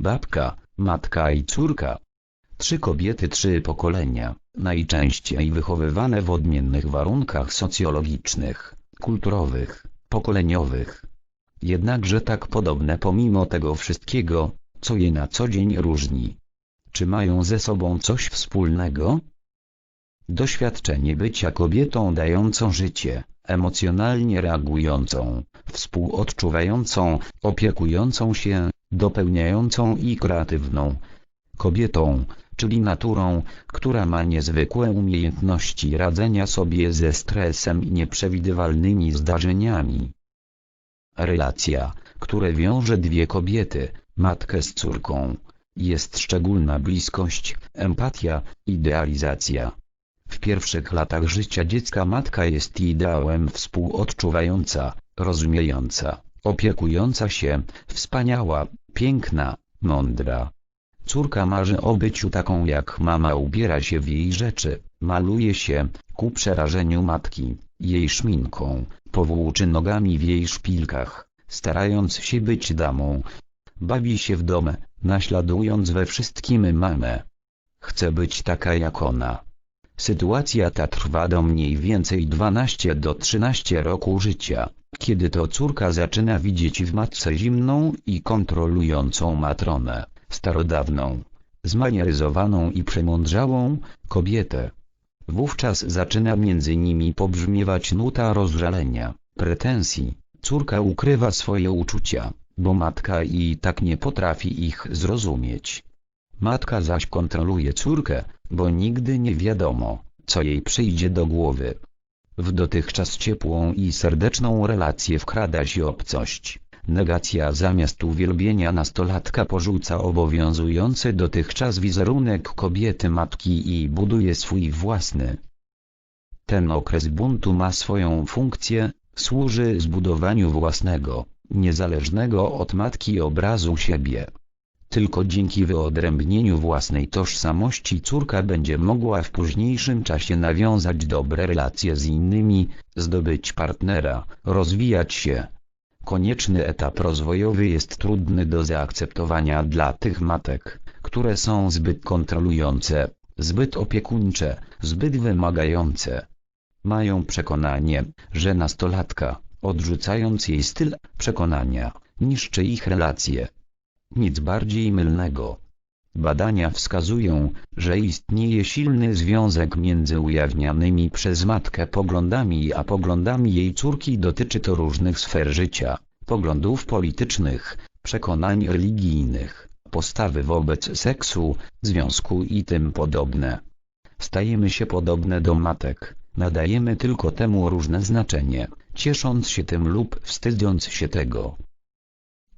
babka, matka i córka. Trzy kobiety, trzy pokolenia, najczęściej wychowywane w odmiennych warunkach socjologicznych, kulturowych, pokoleniowych. Jednakże tak podobne pomimo tego wszystkiego, co je na co dzień różni. Czy mają ze sobą coś wspólnego? Doświadczenie bycia kobietą dającą życie, emocjonalnie reagującą, współodczuwającą, opiekującą się, dopełniającą i kreatywną. Kobietą, czyli naturą, która ma niezwykłe umiejętności radzenia sobie ze stresem i nieprzewidywalnymi zdarzeniami. Relacja, które wiąże dwie kobiety, matkę z córką, jest szczególna bliskość, empatia, idealizacja. W pierwszych latach życia dziecka matka jest ideałem współodczuwająca, rozumiejąca, opiekująca się, wspaniała, piękna, mądra. Córka marzy o byciu taką jak mama ubiera się w jej rzeczy, maluje się, ku przerażeniu matki, jej szminką, powłóczy nogami w jej szpilkach, starając się być damą. Bawi się w dom, naśladując we wszystkim mamę. Chce być taka jak ona. Sytuacja ta trwa do mniej więcej 12 do 13 roku życia, kiedy to córka zaczyna widzieć w matce zimną i kontrolującą matronę, starodawną, zmanieryzowaną i przemądrzałą, kobietę. Wówczas zaczyna między nimi pobrzmiewać nuta rozżalenia, pretensji, córka ukrywa swoje uczucia, bo matka i tak nie potrafi ich zrozumieć. Matka zaś kontroluje córkę, bo nigdy nie wiadomo, co jej przyjdzie do głowy. W dotychczas ciepłą i serdeczną relację wkrada się obcość. Negacja zamiast uwielbienia nastolatka porzuca obowiązujący dotychczas wizerunek kobiety matki i buduje swój własny. Ten okres buntu ma swoją funkcję, służy zbudowaniu własnego, niezależnego od matki obrazu siebie. Tylko dzięki wyodrębnieniu własnej tożsamości córka będzie mogła w późniejszym czasie nawiązać dobre relacje z innymi, zdobyć partnera, rozwijać się. Konieczny etap rozwojowy jest trudny do zaakceptowania dla tych matek, które są zbyt kontrolujące, zbyt opiekuńcze, zbyt wymagające. Mają przekonanie, że nastolatka, odrzucając jej styl przekonania, niszczy ich relacje. Nic bardziej mylnego. Badania wskazują, że istnieje silny związek między ujawnianymi przez matkę poglądami a poglądami jej córki dotyczy to różnych sfer życia, poglądów politycznych, przekonań religijnych, postawy wobec seksu, związku i tym podobne. Stajemy się podobne do matek, nadajemy tylko temu różne znaczenie, ciesząc się tym lub wstydząc się tego.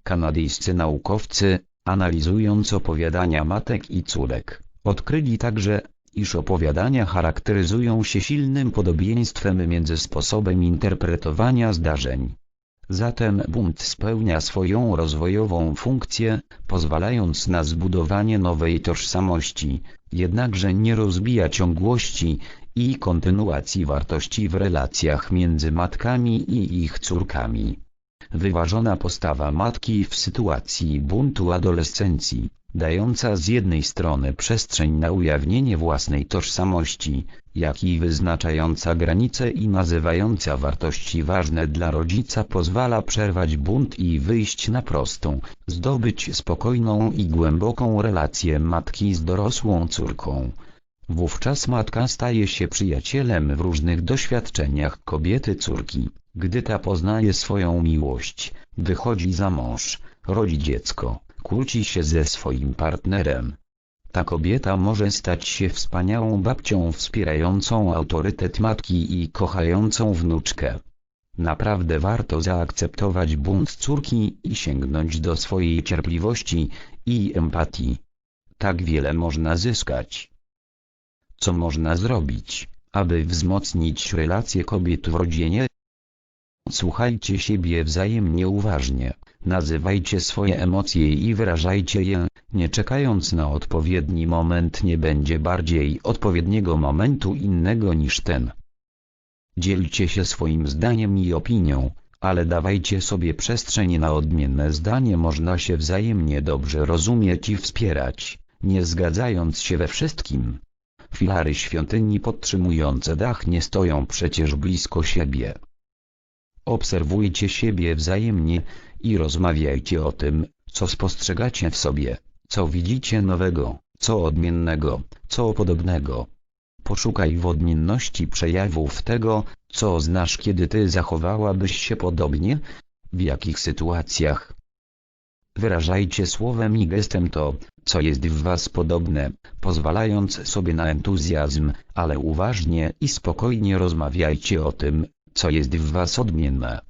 Kanadyjscy naukowcy, analizując opowiadania matek i córek, odkryli także, iż opowiadania charakteryzują się silnym podobieństwem między sposobem interpretowania zdarzeń. Zatem bunt spełnia swoją rozwojową funkcję, pozwalając na zbudowanie nowej tożsamości, jednakże nie rozbija ciągłości i kontynuacji wartości w relacjach między matkami i ich córkami. Wyważona postawa matki w sytuacji buntu adolescencji, dająca z jednej strony przestrzeń na ujawnienie własnej tożsamości, jak i wyznaczająca granice i nazywająca wartości ważne dla rodzica pozwala przerwać bunt i wyjść na prostą, zdobyć spokojną i głęboką relację matki z dorosłą córką. Wówczas matka staje się przyjacielem w różnych doświadczeniach kobiety córki, gdy ta poznaje swoją miłość, wychodzi za mąż, rodzi dziecko, kłóci się ze swoim partnerem. Ta kobieta może stać się wspaniałą babcią wspierającą autorytet matki i kochającą wnuczkę. Naprawdę warto zaakceptować bunt córki i sięgnąć do swojej cierpliwości i empatii. Tak wiele można zyskać. Co można zrobić, aby wzmocnić relacje kobiet w rodzinie? Słuchajcie siebie wzajemnie uważnie, nazywajcie swoje emocje i wyrażajcie je, nie czekając na odpowiedni moment nie będzie bardziej odpowiedniego momentu innego niż ten. Dzielcie się swoim zdaniem i opinią, ale dawajcie sobie przestrzeń na odmienne zdanie można się wzajemnie dobrze rozumieć i wspierać, nie zgadzając się we wszystkim. Filary świątyni podtrzymujące dach nie stoją przecież blisko siebie. Obserwujcie siebie wzajemnie i rozmawiajcie o tym, co spostrzegacie w sobie, co widzicie nowego, co odmiennego, co podobnego. Poszukaj w odmienności przejawów tego, co znasz kiedy ty zachowałabyś się podobnie, w jakich sytuacjach. Wyrażajcie słowem i gestem to, co jest w was podobne, pozwalając sobie na entuzjazm, ale uważnie i spokojnie rozmawiajcie o tym, co jest w was odmienne.